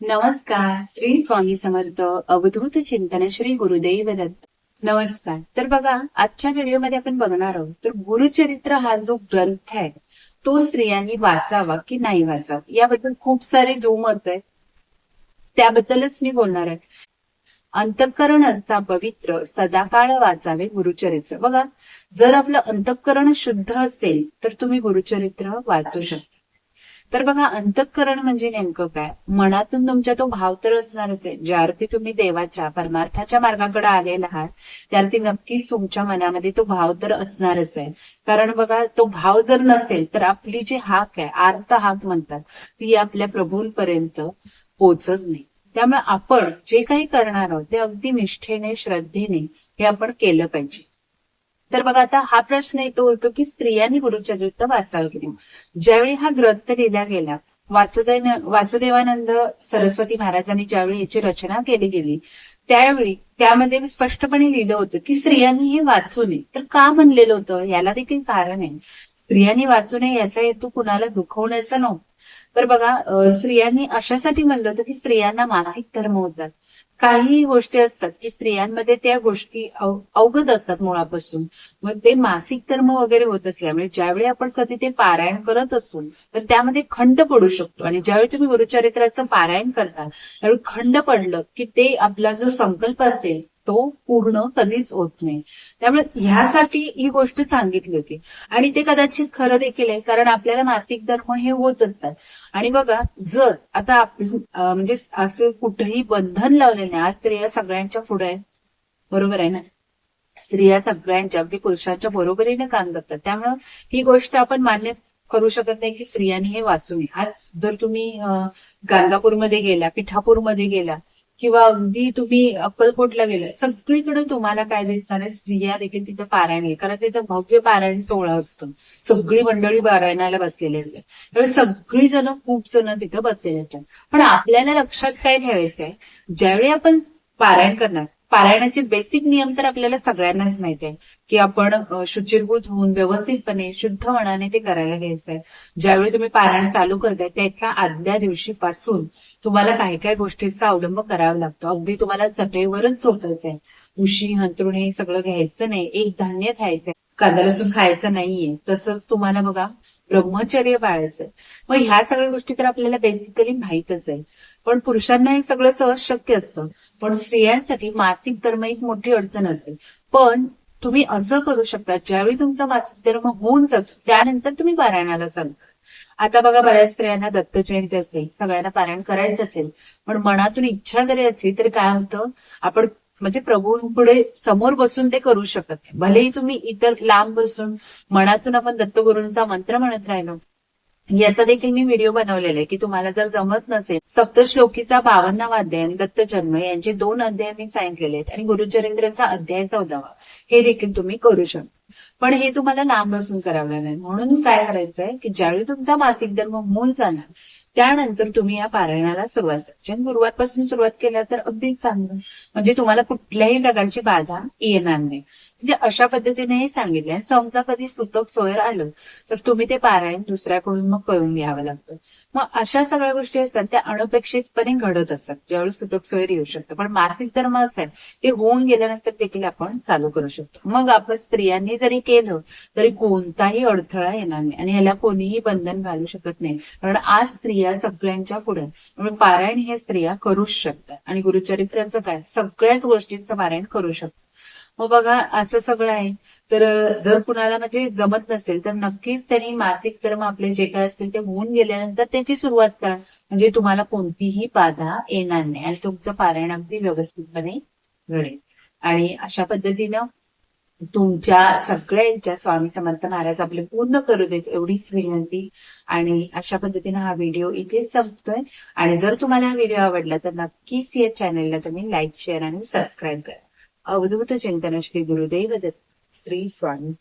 नमस्कार. श्री स्वामी समर्थ अवधूत चिंतन श्री गुरुदेव दत्त. नमस्कार. तर बघा आजच्या व्हिडिओमध्ये आपण बघणार आहोत तर गुरुचरित्र हा जो ग्रंथ आहे तो स्त्रियांनी वाचावा की नाही वाचावा? याबद्दल खूप सारे दुमत आहे त्याबद्दलच मी बोलणार आहे. अंतःकरण असता पवित्र सदाकाळ वाचावे गुरुचरित्र. बघा जर आपलं अंतःकरण शुद्ध असेल तर तुम्ही गुरुचरित्र वाचू शकता. तर बघा अंतःकरण म्हणजे नेमकं काय? मनातून तुमच्या तो भाव तर असणारच आहे. ज्या अर्थी तुम्ही देवाच्या परमार्थाच्या मार्गाकडे आलेला आहात त्याअर्थी नक्कीच तुमच्या मनामध्ये तो भाव तर असणारच आहे. कारण बघा तो भाव जर नसेल तर आपली जी हाक आहे आर्त हाक म्हणतात ती आपल्या प्रभूंपर्यंत पोचत नाही. त्यामुळे आपण जे काही करणार आहोत ते अगदी निष्ठेने श्रद्धेने हे आपण केलं पाहिजे. तर बघा आता हा प्रश्न येतो होतो की स्त्रियांनी गुरुचरित्र वाचावं की ज्यावेळी हा ग्रंथ लिहिला गेला वासुदेव वासुदेवानंद सरस्वती महाराजांनी ज्यावेळी याची रचना केली गेली त्यावेळी त्यामध्ये मी स्पष्टपणे लिहिलं होतं की स्त्रियांनी हे वाचू नये. तर का म्हणलेलं होतं? याला देखील कारण आहे. स्त्रियांनी वाचू नये याचा हेतू कुणाला दुखवण्याचा नव्हता. तर बघा स्त्रियांनी अशासाठी म्हणलं होतं की स्त्रियांना मासिक धर्म होतात. काही गोष्टी असतात की स्त्रियांमध्ये त्या गोष्टी अवगत असतात मुळापासून. मग ते मासिक धर्म वगैरे होत असल्यामुळे ज्यावेळी आपण कधी ते पारायण करत असू तर त्यामध्ये खंड पडू शकतो. आणि ज्यावेळी तुम्ही गुरुचरित्राचं पारायण करता त्यावेळी खंड पडलं की ते आपला जो संकल्प असेल तो पूर्ण कधीच होत नाही. त्यामुळे ह्यासाठी ही गोष्ट सांगितली होती. आणि ते कदाचित खरं देखील आहे कारण आपल्याला मासिक धर्म हे होत असतात. आणि बघा जर आता आपण म्हणजे असं कुठेही बंधन लावलेलं नाही आज स्त्रिया सगळ्यांच्या पुढे आहे बरोबर आहे ना? स्त्रिया सगळ्यांच्या अगदी पुरुषांच्या बरोबरीने काम करतात. त्यामुळं ही गोष्ट आपण मान्य करू शकत नाही की स्त्रियांनी हे वाचू नये. आज जर तुम्ही गाणगापूरमध्ये गेला पिठापूरमध्ये गेला किंवा अगदी तुम्ही अक्कलकोटला गेला सगळीकडे तुम्हाला काय दिसणार आहे स्त्रिया देखील तिथं पारायण आहे. कारण तिथं भव्य पारायण सोहळा असतो. सगळी मंडळी पारायणाला बसलेली असते त्यामुळे सगळी जण खूप जण तिथं बसलेले असतात. पण आपल्याला लक्षात काय ठेवायचं आहे ज्यावेळी आपण पारायण करणार पारायणाचे बेसिक नियम तर आपल्याला सगळ्यांनाच माहिती आहे की आपण शुचिरभूत होऊन व्यवस्थितपणे शुद्ध मनाने ते करायला घ्यायचं आहे ज्यावेळी तुम्ही पारायण चालू करताय त्याच्या आदल्या दिवशीपासून तुम्हाला काही काही गोष्टींचा अवलंब करावा लागतो. अगदी तुम्हाला चटईवरच झोपायचं आहे उशी हंतरुणे सगळं घ्यायचं नाही. एक धान्य खायचंय. कांदा लसूण खायचं नाहीये. तसंच तुम्हाला बघा ब्रह्मचर्य पाळायचंय. मग ह्या सगळ्या गोष्टी तर आपल्याला बेसिकली माहीतच आहे. पण पुरुषांना हे सगळं सहज शक्य असतं. पण स्त्रियांसाठी मासिक धर्म एक मोठी अडचण असते. पण तुम्ही असं करू शकता ज्यावेळी तुमचा मासिक धर्म होऊन जातो त्यानंतर तुम्ही पारायणाला चालू आता बघा बऱ्याच स्त्रियांना दत्त जयंती असेल सगळ्यांना पारायण करायचं असेल पण मनातून इच्छा जरी असली तरी काय होतं आपण म्हणजे प्रभूंपुढे समोर बसून ते करू शकत नाही. भलेही तुम्ही इतर लांब बसून मनातून आपण दत्तगुरूंचा मंत्र म्हणत राहिलो याचा देखील मी व्हिडिओ बनवलेला आहे की तुम्हाला जर जमत नसेल सप्तश्लोकीचा बावन्नावा अध्याय आणि दत्त जन्म यांचे दोन अध्याय मी सांगितलेले आहेत आणि गुरुचरित्राचा अध्याय चौदावा हे देखील तुम्ही करू शकता. पण हे तुम्हाला लांब बसून करावं लागेल. म्हणून काय करायचंय की ज्यावेळी तुमचा मासिक धर्म मूल जाणार त्यानंतर तुम्ही या पारायणाला सुरुवात करायची आणि गुरुवारपासून सुरुवात केल्या तर अगदीच चांगलं. म्हणजे तुम्हाला कुठल्याही प्रकारची बाधा येणार नाही. म्हणजे अशा पद्धतीने हे सांगितले समजा कधी सुतक सोयर आलं तर तुम्ही ते पारायण दुसऱ्याकडून मग करून घ्यावं लागतं. मग अशा सगळ्या गोष्टी असतात त्या अनपेक्षितपणे घडत असतात. ज्यावेळी सुतक सोयर येऊ शकतं. पण मासिक धर्म असेल ते होऊन गेल्यानंतर देखील आपण चालू करू शकतो. मग आपण स्त्रियांनी जरी केलं तरी कोणताही अडथळा येणार नाही. आणि याला कोणीही बंधन घालू शकत नाही. कारण आज स्त्रिया सगळ्यांच्या पुढे म्हणून पारायण हे स्त्रिया करूच शकतात. आणि गुरुचरित्राचं काय? सगळ्याच गोष्टींचं पारायण करू शकतात. मग बघा असं सगळं आहे. तर जर कुणाला म्हणजे जमत नसेल तर नक्कीच त्यांनी मासिक कर्म आपले जे काय असतील ते होऊन गेल्यानंतर त्यांची सुरुवात करा. म्हणजे तुम्हाला कोणतीही बाधा येणार नाही आणि तुमचं पारायण अगदी व्यवस्थितपणे घडेल. आणि अशा पद्धतीनं तुमच्या सगळ्यांच्या स्वामी समर्थ महाराज आपले पूर्ण करू देत एवढीच विनंती. आणि अशा पद्धतीने हा व्हिडिओ इथेच संपतोय. आणि जर तुम्हाला हा व्हिडिओ आवडला तर नक्कीच या चॅनलला तुम्ही लाईक शेअर आणि सबस्क्राईब करा. अवधूत चिंतन श्री गुरुदेव दत्त श्री स्वामी